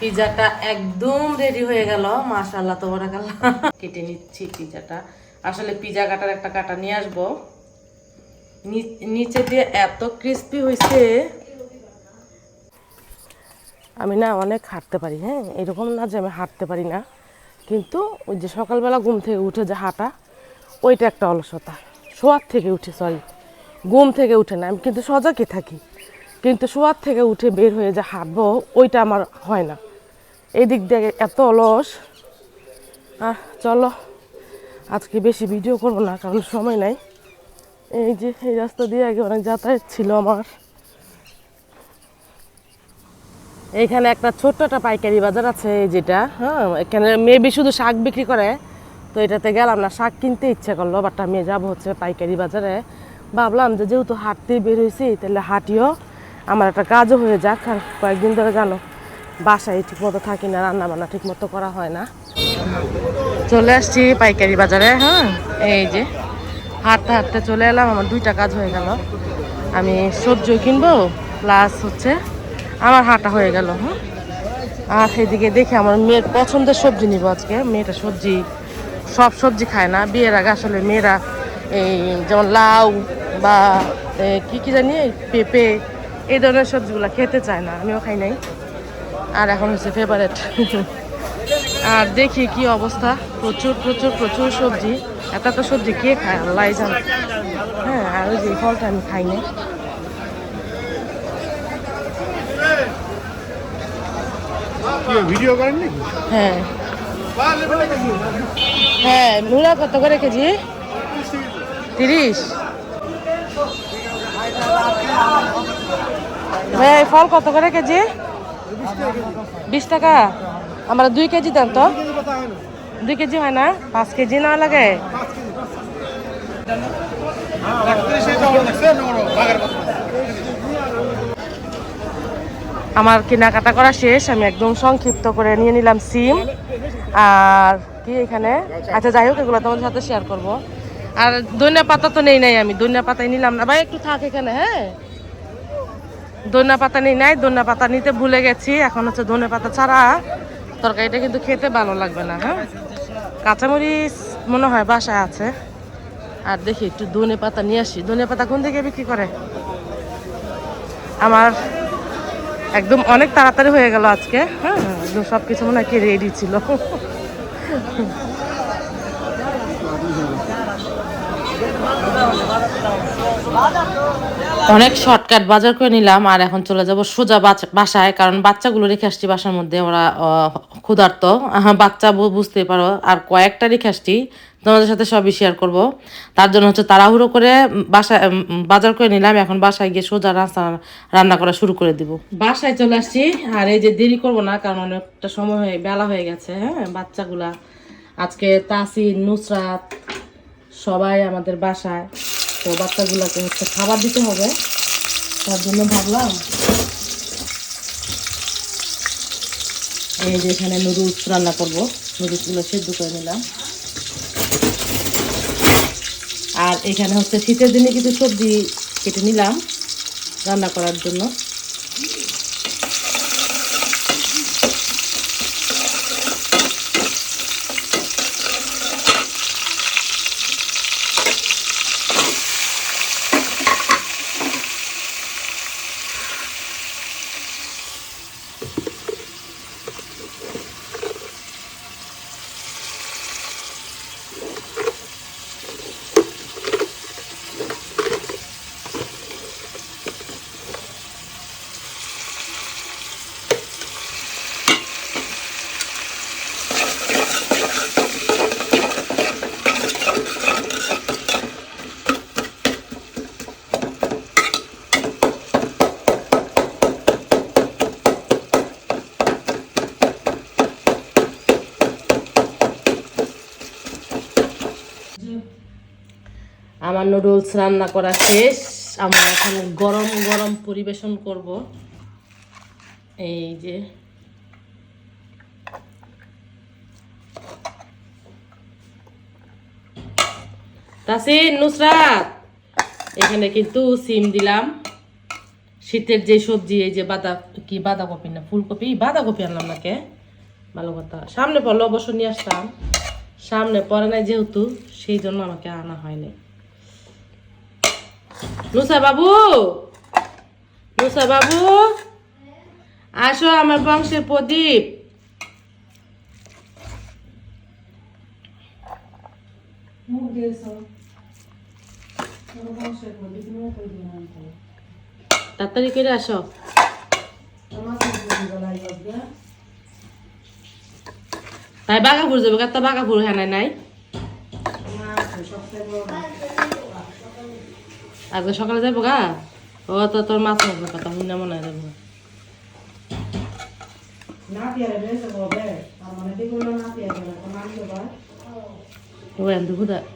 পিজাটা একদম রেডি হয়ে গেল। মাশাল্লাহ তো বড় গেল কেটে নিচ্ছি পিজাটা। আসলে পিজা কাটার একটা কাটা নিয়ে আসব। নিচে দিয়ে এত ক্রিস্পি হয়েছে আমি না অনেক হাঁটতে পারি হ্যাঁ? এরকম না যে আমি হাঁটতে পারি না। কিন্তু ওই যে সকালবেলা ঘুম থেকে উঠে যে হাঁটা, ওইটা একটা অলসতা। শোয়ার থেকে উঠে সরি ঘুম থেকে উঠে না, আমি কিন্তু সজাগে থাকি। কিন্তু শোয়ার থেকে উঠে বের হয়ে যে হাঁটবো, ওইটা আমার হয় না। এই দিক দিয়ে এত অলস। আহ, চলো, আজকে বেশি ভিডিও করব না, কারণ সময় নাই। এই যে, এই রাস্তা দিয়ে আগে অনেক যাতায়াত ছিল আমার। এখানে একটা ছোট্ট একটা পাইকারি বাজার আছে যেটা হ্যাঁ এখানে মেবি শুধু শাক বিক্রি করে, তো এটাতে গেলাম না, শাক কিনতে ইচ্ছে করল বাট আমি যাব হচ্ছে পাইকারি বাজারে। ভাবলাম যে যেহেতু হাঁটতে বের হয়েছি, তাহলে হাঁটিও আমার একটা কাজও হয়ে যাক, আর কয়েকদিন ধরে জানো বাসায় ঠিক মতো থাকি না রান্না বান্না ঠিক মতো করা হয় না। চলে আসছি পাইকারি বাজারে হ্যাঁ? এই যে, হাঁটতে হাঁটতে চলে এলাম, আমার দুইটা কাজ হয়ে গেল। আমি সবজিও কিনবো, প্লাস হচ্ছে আমার হাঁটা হয়ে গেল হ্যাঁ? আর এদিকে দেখে আমার মেয়ের পছন্দের সবজি নিব আজকে। মেয়েটা সবজি, সব সবজি খায় না। বিয়ের আগে আসলে মেয়েরা এই যেমন লাউ বা কি কি জানি, পেঁপে, এই ধরনের সবজিগুলো খেতে চায় না। আমিও খাই নাই। আর এখন হচ্ছে ফেভারেট আর দেখি কি অবস্থা। প্রচুর প্রচুর প্রচুর সবজি। এত এত সবজি কে খায়? আল্লাহ জানে। হ্যাঁ আর ওই যে ফলটা আমি খাই না ভিডিও করেন নাকি? হ্যাঁ। হ্যাঁ মূলা কত করে কেজি? তিরিশ। ভাই ফল কত করে কেজি? বিশ টাকা? আমরা দুই কেজি দেন তো। দুই কেজি হয় না? পাঁচ কেজি না লাগে। আমার কেনাকাটা করা শেষ। আমি একদম সংক্ষিপ্ত করে নিয়ে নিলাম সিম। আর কি এখানে? আচ্ছা যাই হোক, এগুলো তোমাদের সাথে শেয়ার করব। আর ধনিয়া পাতা তো নেই নাই আমি। ধনিয়া পাতাই নিলাম না। ভাই, একটু থাক এখানে হ্যাঁ? ধনিয়া পাতা নেই, নাই ধনিয়া পাতা নিতে ভুলে গেছি। এখন হচ্ছে ধনিয়া পাতা ছাড়া তরকারিটা কিন্তু খেতে ভালো লাগবে না হ্যাঁ? কাঁচামরিচ মনে হয় বাসায় আছে। আর দেখি একটু ধনে পাতা নিয়ে আসি। ধনে পাতা কোন থেকে বিক্রি করে? আমার একদম অনেক তাড়াতাড়ি হয়ে গেল আজকে হ্যাঁ? সব কিছু মনে হয় কি রেডি ছিল। অনেক শর্টকাট বাজার করে নিলাম, আর এখন চলে যাব সোজা বাসায়, কারণ বাচ্চাগুলো রেখে আসছি বাসার মধ্যে, ওরা ক্ষুধার্ত। বাচ্চা বুঝতে পারো, আর কয়েকটা রেখে আসছি, তোমাদের সাথে সবই শেয়ার করব। তার জন্য হচ্ছে তাড়াহুড়ো করে বাসায় বাজার করে নিলাম, এখন বাসায় গিয়ে সোজা রাস্তা রান্না করা শুরু করে দিব। বাসায় চলে আসছি, আর এই যে দেরি করব না, কারণ অনেকটা সময় হয়ে বেলা হয়ে গেছে হ্যাঁ বাচ্চাগুলা। আজকে তাসিন, নুসরাত, সবাই আমাদের বাসায়। তো বাচ্চাগুলোকে হচ্ছে খাবার দিতে হবে। তার জন্য ভাবলাম এই যে এখানে নুডলস রান্না করব। নুডলসগুলো সেদ্ধ করে নিলাম। আর এখানে হচ্ছে শীতের দিনে কিছু সবজি কেটে নিলাম রান্না করার জন্য। আমার নুডলস রান্না করা শেষ। আমরা এখন গরম গরম পরিবেশন করব। এই যে। তাসিন, নুসরাত! এখানে কিন্তু সিম দিলাম। শীতের যে সবজি, এই যে বাঁধা, কি বাঁধাকপি না, ফুলকপি? বাঁধাকপি আনলাম নাকে ভালো কথা। সামনে পড়ল অবশ্য নিয়ে আসতাম। সামনে পড়ে নাই যেহেতু, সেই জন্য আমাকে আনা হয়নি। নুসা বাবু? নুসা বাবু? আসো আমার বংশের প্রদীপ। তাড়াতাড়ি করে আসো। তাই বাগাপুর যাবে কাত্তা বাগাপুর হ্যাঁ নাই? নাই আজকে সকালে যাব গা? ও তো তোর মাছ মাছ কথা হুই না মনে হয় যাব ও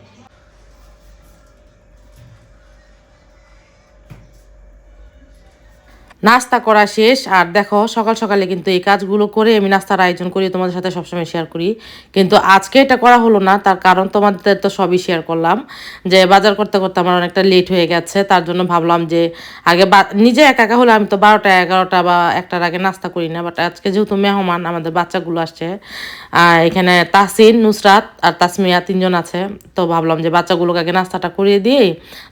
নাস্তা করা শেষ। আর দেখো, সকাল সকালে কিন্তু এই কাজগুলো করে আমি নাস্তার আয়োজন করি, তোমাদের সাথে সবসময় শেয়ার করি। কিন্তু আজকে এটা করা হলো না, তার কারণ তোমাদের তো সবই শেয়ার করলাম, যে বাজার করতে করতে আমার অনেকটা লেট হয়ে গেছে, তার জন্য ভাবলাম যে আগে নিজে একা একা হলে আমি তো বারোটা, এগারোটা বা একটার আগে নাস্তা করি না বাট আজকে যেহেতু মেহমান, আমাদের বাচ্চাগুলো আসছে এখানে তাসিন নুসরাত আর তাসমিয়া তিনজন আছে, তো ভাবলাম যে বাচ্চাগুলোকে আগে নাস্তাটা করিয়ে দিয়ে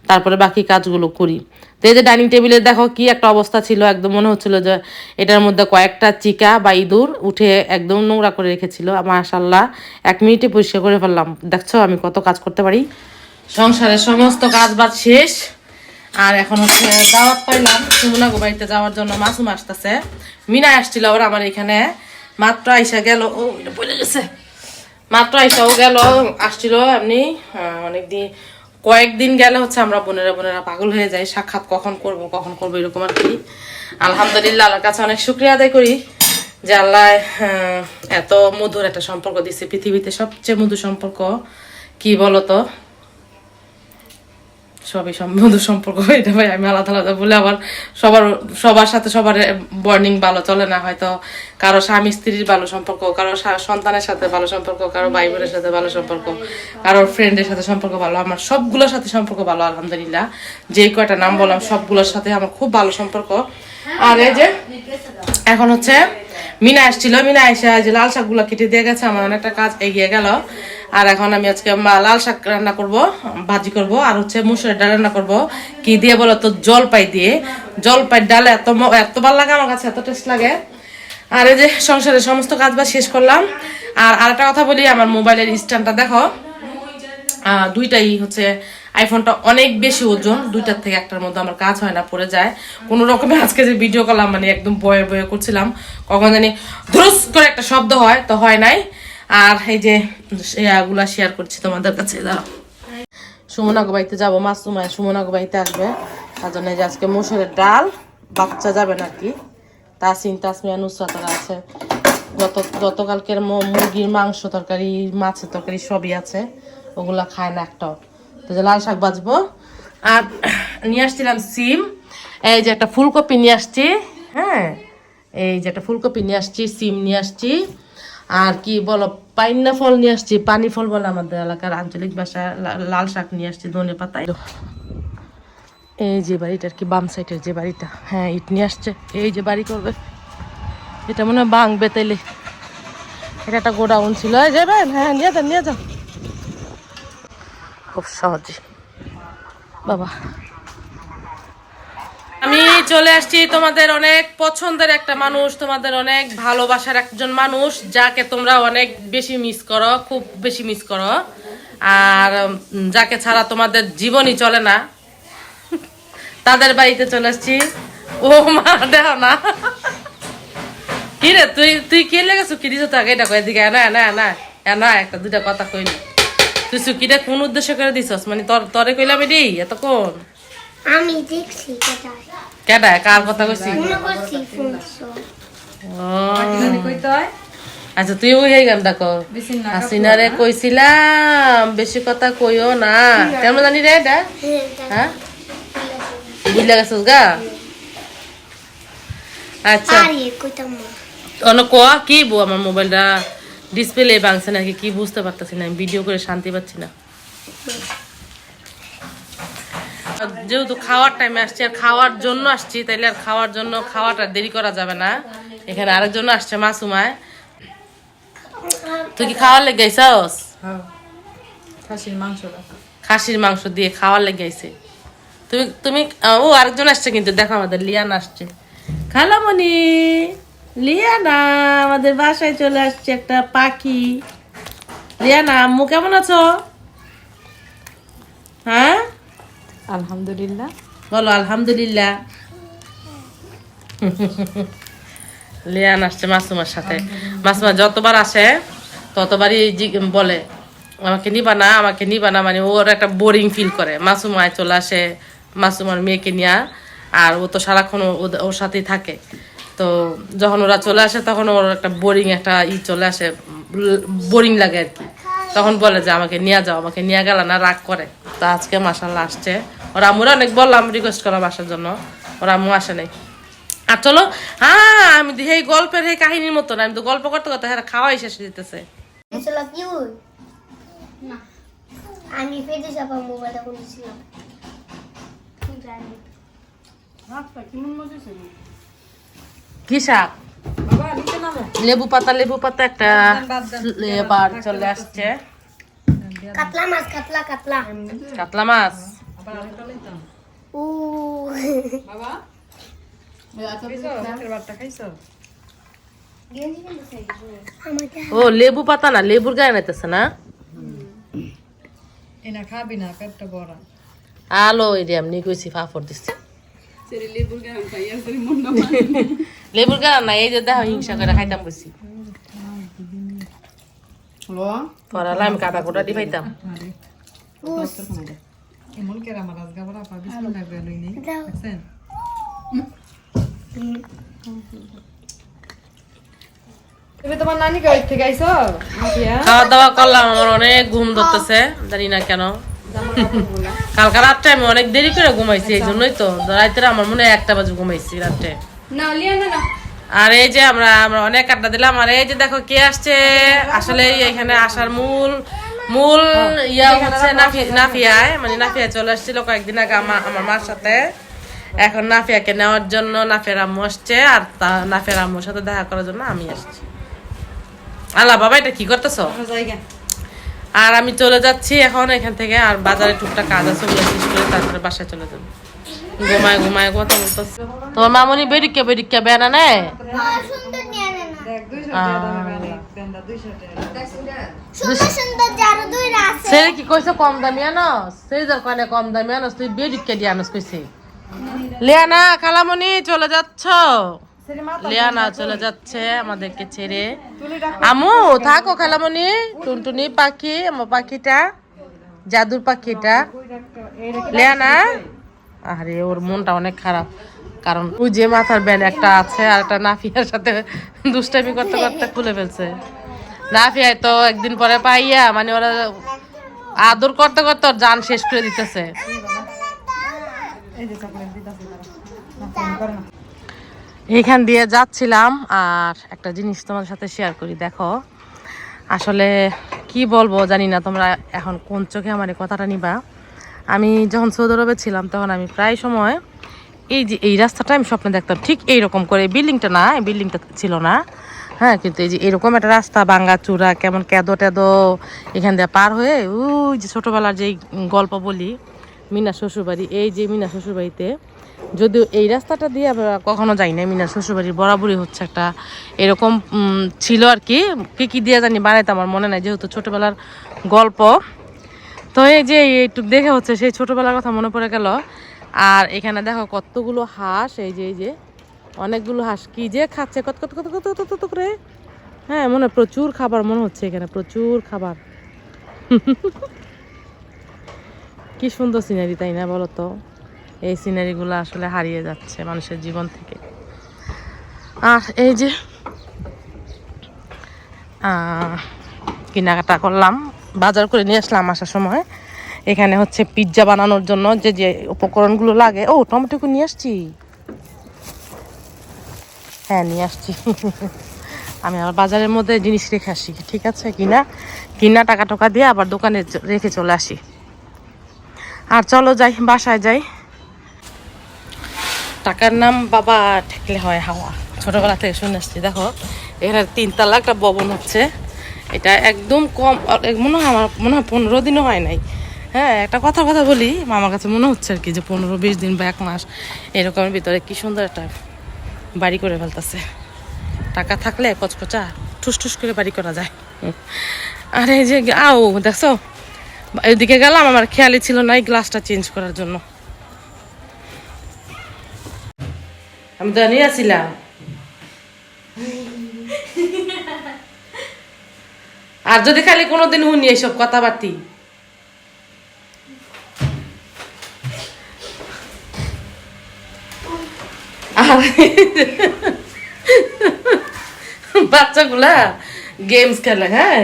তারপরে বাকি কাজগুলো করি। তো এই যে ডাইনিং টেবিলে দেখো কি একটা অবস্থা ছিল, একদম মনে হচ্ছিল যে এটার মধ্যে কয়েকটা চিকা বা ইঁদুর উঠে একদম নোংরা করে রেখেছিল। মাশাল্লাহ এক মিনিটে পরিষ্কার করে ফেললাম। দেখছ, আমি কত কাজ করতে পারি। সংসারের সমস্ত কাজ বাজ শেষ। আর এখন হচ্ছে দাওয়াত পাইলাম। সুমনা বাড়িতে যাওয়ার জন্য মাসুম আসতেছে। মিনা আসছিল আবার আমার এখানে। মাত্র আইসা গেল, ও পড়ে গেছে। মাত্র আইসাও গেল, আসছিল এমনি অনেকদিন কয়েকদিন গেলে হচ্ছে আমরা বোনেরা বোনেরা পাগল হয়ে যাই, সাক্ষাৎ কখন করব কখন করব এরকম আর কি। আলহামদুলিল্লাহ, আল্লাহর কাছে অনেক শুক্রিয়া আদায় করি যে আল্লাহ এত মধুর একটা সম্পর্ক দিচ্ছে পৃথিবীতে সবচেয়ে মধুর সম্পর্ক কি বলতো? সবই সব বন্ধু সম্পর্ক এটা ভাই আমি আলাদা আলাদা বলে আবার সবার সবার সাথে সবার বর্নিং ভালো চলে না। হয়তো কারও স্বামী স্ত্রীর ভালো সম্পর্ক, কারও সন্তানের সাথে ভালো সম্পর্ক, কারও ভাই বোনের সাথে ভালো সম্পর্ক, কারোর ফ্রেন্ডের সাথে সম্পর্ক ভালো। আমার সবগুলোর সাথে সম্পর্ক ভালো, আলহামদুলিল্লাহ। যে কয়টা নাম বললাম, সবগুলোর সাথে আমার খুব ভালো সম্পর্ক। আর এই যে, এখন হচ্ছে মিনা আসছিল, মিনা এসে যে লাল শাকগুলো কেটে দিয়ে গেছে, আমার অনেকটা কাজ এগিয়ে গেল। আর এখন আমি আজকে লাল শাক রান্না করব, ভাজি করব, আর হচ্ছে মুসুরের ডাল রান্না করব। কি দিয়ে বলো তো? জলপাই দিয়ে। জলপাই ডাল এত এত ভালো লাগে আমার কাছে, এত টেস্ট লাগে। আর এই যে সংসারের সমস্ত কাজ বাজ শেষ করলাম। আর আরেকটা কথা বলি, আমার মোবাইলের স্ট্যান্ডটা দেখো। দুইটাই হচ্ছে আইফোনটা অনেক বেশি ওজন, দুইটার থেকে একটার মধ্যে আমার কাজ হয় না, পড়ে যায়। কোনো রকমে আজকে যে ভিডিও করলাম মানে একদম বয়ে বয়ে করছিলাম, কখন জানি ধরস করে একটা শব্দ হয়, তো হয় নাই। আর এই যে গুলা শেয়ার করছি তোমাদের কাছে, দাঁড়াও। সুমনাগো বাড়িতে যাব, মাসুমায় সুমনাগো বাড়িতে আসবে। তার জন্য যে আজকে মুসুরের ডাল, বাচ্চা যাবে নাকি? তাসিন, তাসমিয়া নুসরাতরা আছে। গত গতকালকের মুরগির মাংস তরকারি, মাছের তরকারি সবই আছে, ওগুলা খায় না একটাও। তো যে লাল শাক বাজবো। আর নিয়ে আসছিলাম সিম। এই যে একটা ফুলকপি নিয়ে আসছি হ্যাঁ? এই যে একটা ফুলকপি নিয়ে আসছি, সিম নিয়ে আসছি। আর কি বলো, পাইন্না ফল নিয়ে আসছি, পানি ফল বলে আমাদের এলাকার আঞ্চলিক ভাষা লাল শাক নিয়ে আসছি, ধনে পাতা এই যে বাড়িটার কি, বাম সাইডের যে বাড়িটা হ্যাঁ ইট নিয়ে আসছে। এই যে বাড়ি করবে। এটা মনে হয় বাং বেতাইলে এটা একটা গোডাউন ছিল। যাবেন হ্যাঁ নিয়ে যান নিয়ে যান। খুব সহজে। বাবা। আমি চলে আসছি তোমাদের অনেক পছন্দের একটা মানুষ, তোমাদের অনেক ভালোবাসার একজন মানুষ, যাকে তোমরা অনেক বেশি মিস করো, খুব বেশি মিস করো। আর যাকে ছাড়া তোমাদের জীবনই চলে না। তাদের বাড়িতে চলে আসছি। ও মা দেও না। কি রে তুই তুই কে লেগেছো? কি দিছো তাকে? এটা কয়ে দিকে না না না না, একটা দুটা কথা কইলি তুই সুকিটা কোন উদ্দেশ্য করে দিছস? মানে তোর তরে কইলাম এটি এতক্ষণ? আমি দেখছি কেডা। কার কথা কইছি করছি শুনছো ও। আচ্ছা তুই ওই গানটা কর হাসিনারে কইছিলাম বেশি কথা কইও না। কেমন জানি রে এটা? হ্যাঁ? হ্যাঁ গেছিস গা? আচ্ছা। আরে কইতাম না। অন্য ক কি বউ আমার মোবাইলটা? ডিসপ্লে ভাঙছে নাকি? কি বুঝতে পারতেছি না আমি ভিডিও করে শান্তি পাচ্ছি না। যেহেতু খাওয়ার টাইমে আসছি আর খাওয়ার জন্য আসছি তাইলে আর খাওয়ার জন্য খাওয়াটা দেরি করা যাবে না। এখানে আরেকজন আসছে মাসুমায়। তুই কি খাওয়ার লেগে আইসাস খাসির মাংসটা খাসির মাংস দিয়ে খাওয়ার লেগে আইছে। তুমি তুমি ও আরেকজন আসছে কিন্তু দেখো আমাদের লিয়ান আসছে। খালামণি! লিয়ানা আমাদের বাসায় চলে আসছে একটা পাখি। লিয়ানা আম্মু কেমন আছো? হ্যাঁ? আলহামদুলিল্লাহ। বলো আলহামদুলিল্লাহ। লিয়ান আসছে মাসুমার সাথে। মাসুমা যতবার আসে ততবারই বলে আমাকে নিবা না আমাকে নিবা না। মানে ওর একটা বোরিং ফিল করে। মাসুমায় চলে আসে মাসুমার মেয়েকে নিয়ে আর ও তো সারাক্ষণ ওর সাথেই থাকে। তো যখন ওরা চলে আসে তখন ওর একটা বোরিং একটা ই চলে আসে বোরিং লাগে আর কি। তখন বলে যে আমাকে নিয়ে যাও আমাকে নিয়ে গেল না রাগ করে। তো আজকে মাসাল্লাহ আসছে। ওরা আমরা অনেক বললাম রিকোয়েস্ট করলাম আসার জন্য। ওরা আম্মু আসে নাই। আর চলো হ্যাঁ আমি তো এই গল্পের এই কাহিনীর মতো না আমি তো গল্প করতে করতে হ্যাঁ খাওয়াই শেষ না। আমি ফেটে যাব মোবাইলটা বলেছিলাম জানি কি শাক? লেবু পাতা লেবু পাতা একটা এবার চলে আসছে। কাতলা মাছ কাতলা কাতলা। কাতলা মাছ। ও বাবা ও লেবু পাতা না লেবুর গায়ে নাইতেছে না? এনা খাবি না পেটটা বড় আলো এরি এমনি কইছি ফাফর দিচ্ছি লেবুর গায়ে না এই যে দেখো হিংসা করে খাইতাম কইছি পরালে আমি কাটা কোটা দি পাইতাম এমন কেরা আমার আজকে আবার আপা লই নেই। দেখছেন? খাওয়া দাওয়া করলাম আমার অনেক ঘুম ধরতেছে জানি না কেন। কালকা রাত্রে আমি অনেক দেরি করে ঘুমাইছি এই জন্যই তো। রাত্রে আমার মনে হয় একটা বাজে ঘুমাইছি রাত্রে। আর এই যে আমরা আমরা অনেক আড্ডা দিলাম আর এই যে দেখো কে আসছে? আসলে এখানে আসার মূল মূল ইয়া হচ্ছে নাফিয়ায়। মানে নাফিয়া চলে আসছিল কয়েকদিন আগে আমার আমার মার সাথে। এখন নাফিয়াকে নেওয়ার জন্য নাফিয়ার আম্মু আসছে আর তা নাফিয়ার আম্মুর সাথে দেখা করার জন্য আমি আসছি। আল্লাহ বাবা এটা কি করতেছো? আর আমি চলে যাচ্ছি এখন এখান থেকে আর বাজারে টুকটাক কাজ আছে ওগুলো শেষ করে তারপরে বাসায় চলে যাব। ঘুমায় ঘুমায়, কথা বলতেছে। তোমার মামনি বেরিকে বেরিকে বেনা নেয়? সুন্দর না দেখ 200 টাকা দামে বানি পেন্দা 200 টাকা সুন্দর সুন্দর যারা দুই আছে সে কি কম দামি সেই কম দামি তুই দিয়ে আনস খালামণি চলে যাচ্ছ? লিয়ানা চলে যাচ্ছে আমাদেরকে ছেড়ে। আমু, থাকো খালামনি। টুনটুনি পাখি আমার পাখিটা, জাদুর পাখিটা। লিয়ানা? আরে ওর মনটা অনেক খারাপ। কারণ ওই যে মাথার ব্যান একটা আছে আর একটা নাফিয়ার সাথে দুষ্টামি করতে করতে খুলে ফেলছে। নাফিয়ায় তো একদিন পরে পাইয়া মানে ওরা আদর করতে করতে ওর জান শেষ করে দিতেছে। এইখান দিয়ে যাচ্ছিলাম আর একটা জিনিস তোমাদের সাথে শেয়ার করি, দেখো। আসলে কি বলব জানি না তোমরা এখন কোন চোখে আমার কথাটা নিবা। আমি যখন সৌদি আরবে ছিলাম, তখন আমি প্রায় সময় এই যে এই রাস্তাটা আমি স্বপ্নে দেখতাম, ঠিক এইরকম করে। বিল্ডিংটা না বিল্ডিংটা ছিল না। হ্যাঁ কিন্তু এই যে এরকম একটা রাস্তা, ভাঙ্গা চূড়া, কেমন কেদো টেদো, এখান দিয়ে পার হয়ে ওই যে ছোটোবেলার যেই গল্প বলি, মিনা শ্বশুরবাড়ি, এই যে মিনা শ্বশুরবাড়িতে, যদিও এই রাস্তাটা দিয়ে আমরা কখনো যাই না মিনা শ্বশুরবাড়ির বরাবরই হচ্ছে একটা এরকম ছিল আর কি। কী কি দিয়ে জানি বানাইতে আমার মনে নাই, যেহেতু ছোটোবেলার গল্প। তো এই যে এইটুক দেখে হচ্ছে, সেই ছোটোবেলার কথা মনে পড়ে গেল। আর এখানে দেখো কতগুলো হাঁস, এই যে এই যে, অনেকগুলো হাঁস। কি যে খাচ্ছে, কত কত কত কত কত কত করে? হ্যাঁ মনে প্রচুর খাবার মনে হচ্ছে এখানে, প্রচুর খাবার। কি সুন্দর সিনারি তাই না বলো তো? এই সিনারিগুলো আসলে হারিয়ে যাচ্ছে মানুষের জীবন থেকে। আর এই যে কেনাকাটা করলাম। বাজার করে নিয়ে আসলাম আসার সময়। এখানে হচ্ছে পিৎজা বানানোর জন্য যে যে উপকরণগুলো লাগে। ও, টমেটো নিয়ে আসছি। হ্যাঁ নিয়ে আসছি। আমি আবার বাজারের মধ্যে জিনিস রেখে আসি, ঠিক আছে কিনা? কিনা টাকা টাকা দিয়ে আবার দোকানে রেখে চলে আসি। আর চলো যাই, বাসায় যাই। টাকার নাম বাবা ঠেকলে হয় হাওয়া। ছোটবেলা থেকে শুনে আসছি, দেখো। এখানে তিনতলা একটা ভবন হচ্ছে। এটা একদম কম মনে হয় আমার, মনে হয় পনেরো দিনও হয় নাই। হ্যাঁ একটা কথা কথা বলি আমার কাছে মনে হচ্ছে আর কি যে পনেরো বিশ দিন বা এক মাস, এরকমের ভিতরে কি সুন্দর একটা বাড়ি করে ফেলতেছে। টাকা থাকলে কচকচা, ঠুস করে বাড়ি করা যায়। আর এই যে আও দেখছ? এদিকে গেলাম, আমার খেয়ালই ছিল না এই গ্লাসটা চেঞ্জ করার জন্য। আমি তো নিয়ে আসছিলাম আর যদি খালি কোনোদিন শুনি এইসব কথাবার্তি? আর বাচ্চাগুলা গেমস খেলে হ্যাঁ?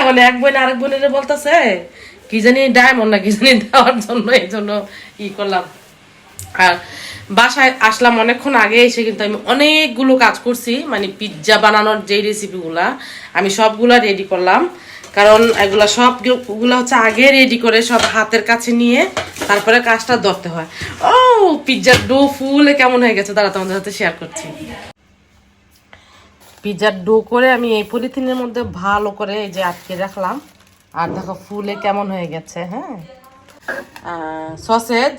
এখন এক বোন আরেক বোনের বলতেছে, কি জানি ডায়মন্ড না কি জানি দেওয়ার জন্য, এই জন্য ই করলাম। আর বাসায় আসলাম অনেকক্ষণ আগে, এসে কিন্তু আমি অনেকগুলো কাজ করছি মানে পিৎজা বানানোর যেই রেসিপিগুলা আমি সবগুলা রেডি করলাম। কারণ এগুলা সবগুলো হচ্ছে আগে রেডি করে সব হাতের কাছে নিয়ে তারপরে কাজটা ধরতে হয়। ও পিৎজার ডো ফুলে কেমন হয়ে গেছে? তারা তোমাদের সাথে শেয়ার করছি। পিৎজার ডো করে আমি এই পলিথিনের মধ্যে ভালো করে এই যে আটকে রাখলাম। আর দেখো ফুলে কেমন হয়ে গেছে হ্যাঁ? সসেজ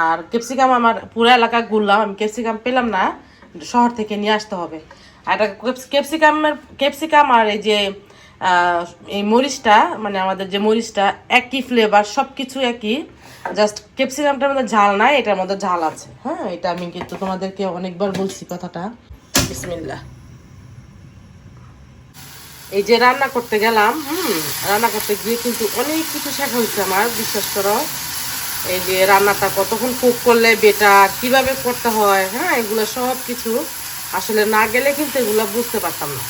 আর ক্যাপসিকাম আমার পুরো এলাকা ঘুরলাম, আমি ক্যাপসিকাম পেলাম না, শহর থেকে নিয়ে আসতে হবে। আর এটা ক্যাপসিকামের ক্যাপসিকাম আর এই যে এই মরিচটা মানে আমাদের যে মরিচটা, একই ফ্লেভার সব কিছু একই। জাস্ট ক্যাপসিকামটার মধ্যে ঝাল নাই, এটার মধ্যে ঝাল আছে। হ্যাঁ এটা আমি কিন্তু তোমাদেরকে অনেকবার বলছি কথাটা। বিসমিল্লাহ। এই যে রান্না করতে গেলাম, হুম, রান্না করতে গিয়ে কিন্তু অনেক কিছু শেখা হয়েছে আমার, বিশ্বাস করো। এই যে রান্নাটা কতক্ষণ কুক করলে বেটার কীভাবে করতে হয় হ্যাঁ এগুলো সব কিছু আসলে না গেলে কিন্তু এগুলো বুঝতে পারতাম না।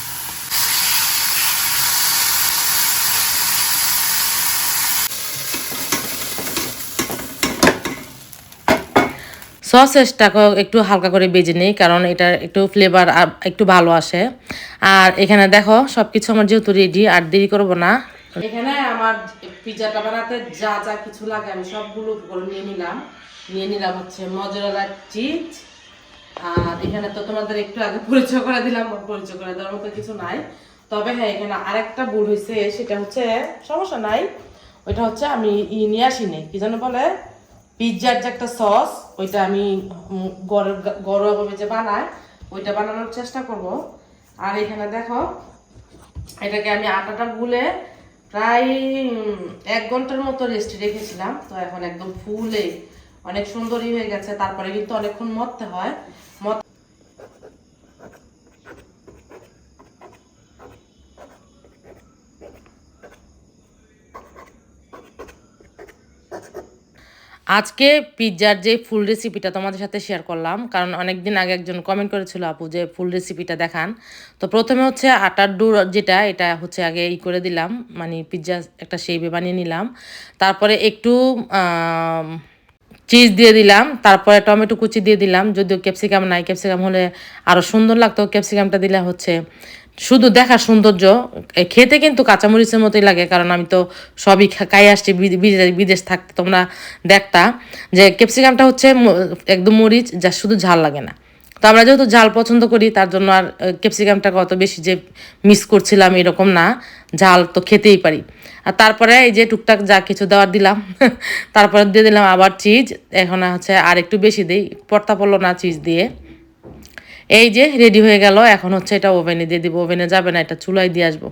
সসেসটাকে একটু হালকা করে বেজে নিই, কারণ এটার একটু ফ্লেভার একটু ভালো আসে। আর এখানে দেখো সব কিছু আমার যেহেতু রেডি আর দেরি করব না। এখানে আমার পিজাটা বানাতে যা যা কিছু লাগে আমি সবগুলো করে নিয়ে নিলাম। নিয়ে নিলাম হচ্ছে মজরেলা চিজ আর এখানে তো তোমাদের একটু আগে পরিচয় করে দিলাম পরিচয় করে দেওয়ার মতো কিছু নাই। তবে হ্যাঁ এখানে আরেকটা ভুল হয়েছে, সেটা হচ্ছে সমস্যা নাই। ওইটা হচ্ছে আমি ই নিয়ে আসিনি, কি যেন বলে? পিৎজার যে একটা সস ওইটা আমি ঘরোয়াভাবে যে বানায় ওইটা বানানোর চেষ্টা করব। আর এখানে দেখো, এটাকে আমি আটাটা গুলে প্রায় এক ঘণ্টার মতো রেস্টে রেখেছিলাম। তো এখন একদম ফুলে অনেক সুন্দরই হয়ে গেছে। তারপরে কিন্তু অনেকক্ষণ মরতে হয় মত আজকে পিৎজার যে ফুল রেসিপিটা তোমাদের সাথে শেয়ার করলাম, কারণ অনেক দিন আগে একজন কমেন্ট করেছিল আপু যে ফুল রেসিপিটা দেখান। তো প্রথমে হচ্ছে আটার ডুর যেটা, এটা হচ্ছে আগে ই করে দিলাম মানে পিৎজা একটা শেপে বানিয়ে নিলাম। তারপরে একটু চিজ দিয়ে দিলাম, তারপরে টমেটো কুচি দিয়ে দিলাম, যদিও ক্যাপসিকাম নাই ক্যাপসিকাম হলে আরও সুন্দর লাগতো ক্যাপসিকামটা দিলে হচ্ছে শুধু দেখার সৌন্দর্য খেতে কিন্তু কাঁচামরিচের মতোই লাগে, কারণ আমি তো সবই খাই আসছি বিদে- বিদে- বিদেশ থাকতে তোমরা দেখতা, যে ক্যাপসিকামটা হচ্ছে একদম মরিচ, যা শুধু ঝাল লাগে না। তো আমরা যেহেতু ঝাল পছন্দ করি, তার জন্য আর ক্যাপসিকামটা কত বেশি যে মিস করছিলাম এরকম না, ঝাল তো খেতেই পারি। আর তারপরে এই যে টুকটাক যা কিছু দেওয়ার দিলাম, তারপরে দিয়ে দিলাম আবার চিজ এখন হচ্ছে আর একটু বেশি দিই পর্তা পড়ল না চিজ দিয়ে। এই যে রেডি হয়ে গেল। এখন হচ্ছে এটা ওভেনে দিয়ে দিব। ওভেনে যাবে না, এটা চুলায় দিয়ে আসব।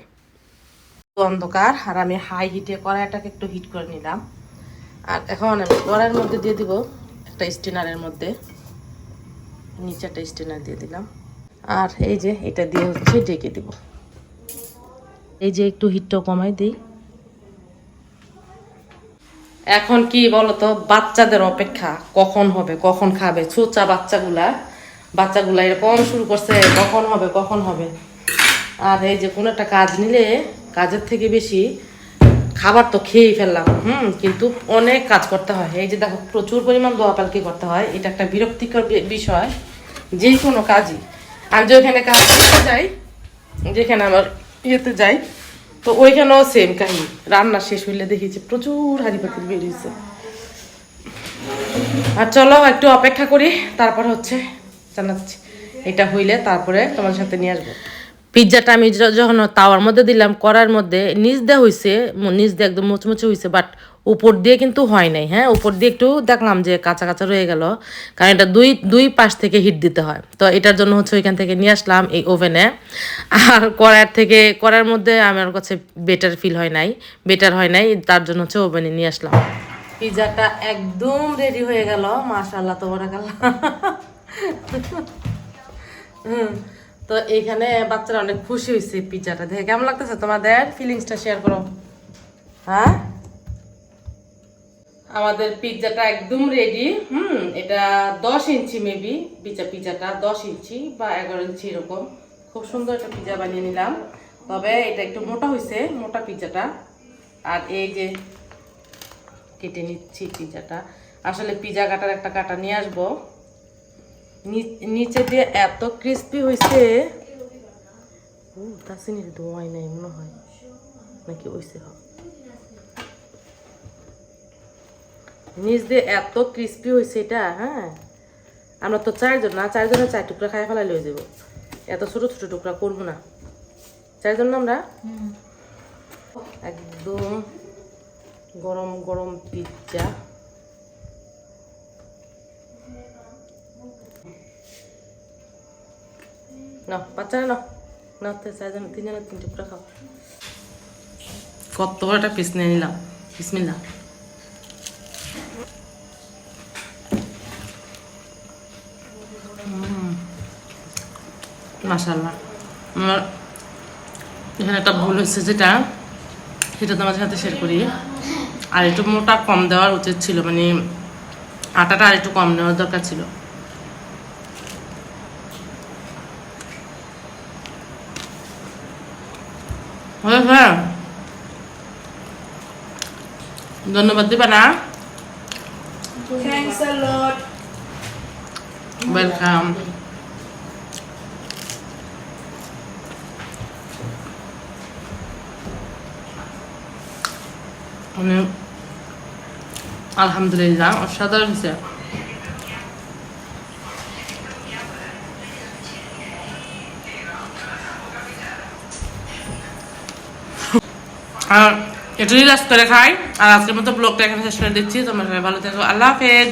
অন্ধকার, আর আমি হাই হিটে কড়াইটাকে একটু হিট করে নিলাম। আর এখন আমি কড়াইয়ের মধ্যে দিয়ে দিব একটা স্টিনারের মধ্যে। নিচে একটা স্টিনার দিয়ে দিলাম। আর এই যে, এটা দিয়ে হচ্ছে ডেকে দিব। এই যে, একটু হিটটা কমাই দিই। এখন কি বলতো, বাচ্চাদের অপেক্ষা কখন হবে, কখন খাবে? ছোচা বাচ্চাগুলা। বাচ্চাগুলা এরকম শুরু করছে, কখন হবে কখন হবে? আর এই যে কোনো একটা কাজ নিলে কাজের থেকে বেশি খাবার তো খেয়েই ফেললাম, হুম? কিন্তু অনেক কাজ করতে হয়। এই যে দেখো, প্রচুর পরিমাণ দোয়া পালকি করতে হয়। এটা একটা বিরক্তিকর বিষয়, যে কোনো কাজই। আমি যে ওখানে কাজ করতে যাই, যেখানে আমার ইয়েতে যাই, তো ওইখানেও সেম কাহিনী। রান্না শেষ হইলে দেখি যে প্রচুর হাড়ি পাতিল বেরিয়েছে আর চলো, একটু অপেক্ষা করি, তারপর হচ্ছে জানাচ্ছি। এটা হইলে তারপরে তোমার সাথে নিয়ে আসব। পিৎজাটা আমি যখন তাওয়ার মধ্যে দিলাম, করার মধ্যে নিচ দিয়ে হয়েছে নিচ দিয়ে একদম মুচমুচে হয়েছে বাট উপর দিয়ে কিন্তু হয় নাই হ্যাঁ? উপর দিয়ে একটু দেখলাম যে কাঁচা কাঁচা রয়ে গেল, কারণ এটা দুই দুই পাশ থেকে হিট দিতে হয়। তো এটার জন্য হচ্ছে ওইখান থেকে নিয়ে আসলাম এই ওভেনে আর কড়ার থেকে করার মধ্যে আমার কাছে বেটার ফিল হয় নাই বেটার হয় নাই, তার জন্য হচ্ছে ওভেনে নিয়ে আসলাম। পিৎজাটা একদম রেডি হয়ে গেল মাশাল্লাহ তোমার হুম, তো এইখানে বাচ্চারা অনেক খুশি হয়েছে পিৎজাটা দেখে। কেমন লাগতেছে তোমাদের ফিলিংসটা শেয়ার করো? হ্যাঁ? আমাদের পিৎজাটা একদম রেডি হুম, এটা দশ ইঞ্চি মেবি পিৎজা পিৎজাটা দশ ইঞ্চি বা এগারো ইঞ্চি এরকম। খুব সুন্দর একটা পিৎজা বানিয়ে নিলাম। তবে এটা একটু মোটা হয়েছে, মোটা পিৎজাটা আর এই যে কেটে নিচ্ছি পিৎজাটা আসলে পিৎজা কাটার একটা কাটা নিয়ে আসব। নিচে দিয়ে এত ক্রিস্পি হয়েছে তাসিনির ধোয়াই নাই মনে হয়। নাকি ওইসে হবে নিচ দিয়ে এত ক্রিস্পি হয়েছে এটা হ্যাঁ? আমরা তো চারজন না চারজনে চার টুকরা খাই ফেলাই লয়ে যাব। এত ছোট ছোট টুকরা করব না। চারজন না আমরা? একদম গরম গরম পিৎজা না বাচ্চারা না না চারজন তিনজনের তিন টুকরা খাও। কত বড় একটা পিস নিয়ে নিলাম। বিসমিল্লা মাসাল্লাহ আমার এখানে একটা ভুল হয়েছে যেটা, সেটা তোমার সাথে শেয়ার করি। আর একটু মোটা কম দেওয়ার উচিত ছিল মানে আটাটা আর একটু কম নেওয়ার দরকার ছিল। হ্যাঁ হ্যাঁ ধন্যবাদ দিবা না Thanks a lot. ওয়েলকাম মানে আলহামদুলিল্লাহ অসাধারণ হয়েছে আর একটু নিয়ে করে খাই। আর আজকের মতো ব্লগটা এখানে শেষ করে দিচ্ছি। তোমরা সবাই ভালো থেকো। আল্লাহ হাফেজ।